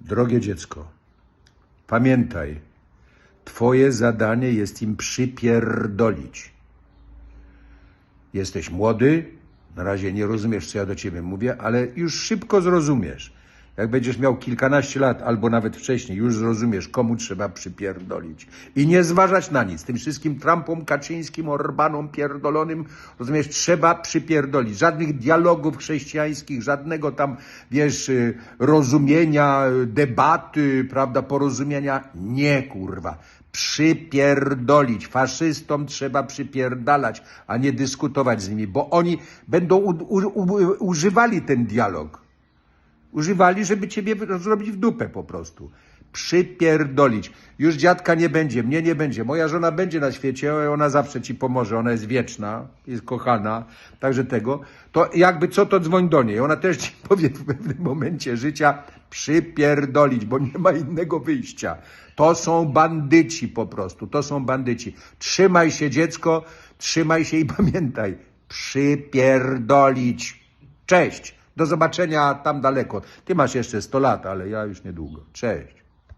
Drogie dziecko, pamiętaj, twoje zadanie jest im przypierdolić. Jesteś młody, na razie nie rozumiesz, co ja do ciebie mówię, ale już szybko zrozumiesz. Jak będziesz miał kilkanaście lat, albo nawet wcześniej, już zrozumiesz, komu trzeba przypierdolić. I nie zważać na nic. Tym wszystkim Trumpom, Kaczyńskim, Orbanom pierdolonym, rozumiesz, trzeba przypierdolić. Żadnych dialogów chrześcijańskich, żadnego tam, wiesz, y, rozumienia, y, debaty, prawda, porozumienia. Nie, kurwa. Przypierdolić. Faszystom trzeba przypierdalać, a nie dyskutować z nimi, bo oni będą u, u, u, używali ten dialog. Używali, żeby ciebie zrobić w dupę po prostu. Przypierdolić. Już dziadka nie będzie, mnie nie będzie. Moja żona będzie na świecie, ona zawsze ci pomoże. Ona jest wieczna, jest kochana, także tego. To jakby co, to dzwoń do niej. Ona też ci powie w pewnym momencie życia przypierdolić, bo nie ma innego wyjścia. To są bandyci po prostu, to są bandyci. Trzymaj się dziecko, trzymaj się i pamiętaj, przypierdolić. Cześć. Do zobaczenia tam daleko. Ty masz jeszcze 100 lat, ale ja już niedługo. Cześć.